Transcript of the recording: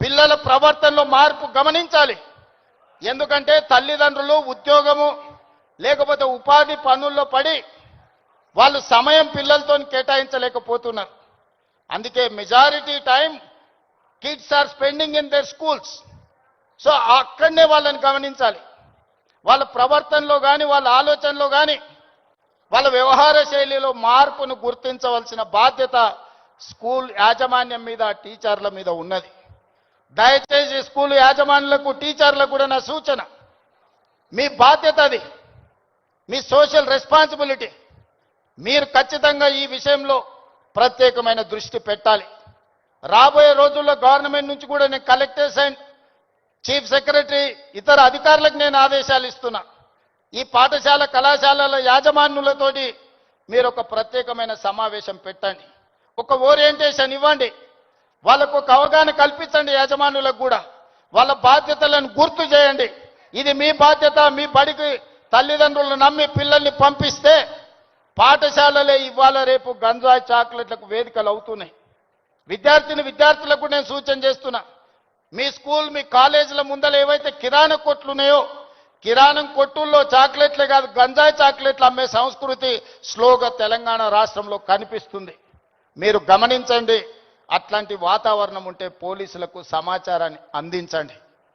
పిల్లల ప్రవర్తనలో మార్పు గమనించాలి. ఎందుకంటే తల్లిదండ్రులు ఉద్యోగము లేకపోతే ఉపాధి పనుల్లో పడి వాళ్ళు సమయం పిల్లలతో కేటాయించలేకపోతున్నారు. అందుకే majority time kids are spending in their schools so అక్కడనే వాళ్ళని గమనించాలి. వాళ్ళ ప్రవర్తనలో కానీ వాళ్ళ ఆలోచనలో కానీ వాళ్ళ వ్యవహార శైలిలో మార్పును గుర్తించవలసిన బాధ్యత స్కూల్ యాజమాన్యం మీద టీచర్ల మీద ఉన్నది. దయచేసి స్కూల్ యాజమాన్యులకు టీచర్లకు కూడా నా సూచన. మీ బాధ్యత అది. మీ సోషల్ రెస్పాన్సిబిలిటీ. మీరు ఖచ్చితంగా ఈ విషయంలో ప్రత్యేకమైన దృష్టి పెట్టాలి. రాబోయే రోజుల్లో గవర్నమెంట్ నుంచి కూడా నేను కలెక్టర్స్ అండ్ చీఫ్ సెక్రటరీ ఇతర అధికారులకు నేను ఆదేశాలు ఇస్తున్నా. ఈ పాఠశాల కళాశాలల యాజమాన్యులతోటి మీరు ఒక ప్రత్యేకమైన సమావేశం పెట్టండి. ఒక ఓరియంటేషన్ ఇవ్వండి. వాళ్ళకు ఒక అవగాహన కల్పించండి యజమానులకు కూడా. వాళ్ళ బాధ్యతలను గుర్తు చేయండి. ఇది మీ బాధ్యత మీ బడికి తల్లిదండ్రులను నమ్మి పిల్లల్ని పంపిస్తే పాఠశాలలే ఇవాళ రేపు గంజాయి చాక్లెట్లకు వేదికలు అవుతున్నాయి. విద్యార్థిని విద్యార్థులకు నేను సూచన చేస్తున్నా. మీ స్కూల్ మీ కాలేజీల ముందర ఏవైతే కిరాణా కొట్లు ఉన్నాయో కిరాణం కొట్టుల్లో చాక్లెట్లే కాదు గంజాయి చాక్లెట్లు అమ్మే సంస్కృతి స్లోగా తెలంగాణ రాష్ట్రంలో కనిపిస్తుంది. మీరు గమనించండి అట్లాంటి వాతావరణం ఉంటే పోలీసులకు సమాచారాన్ని అందించండి.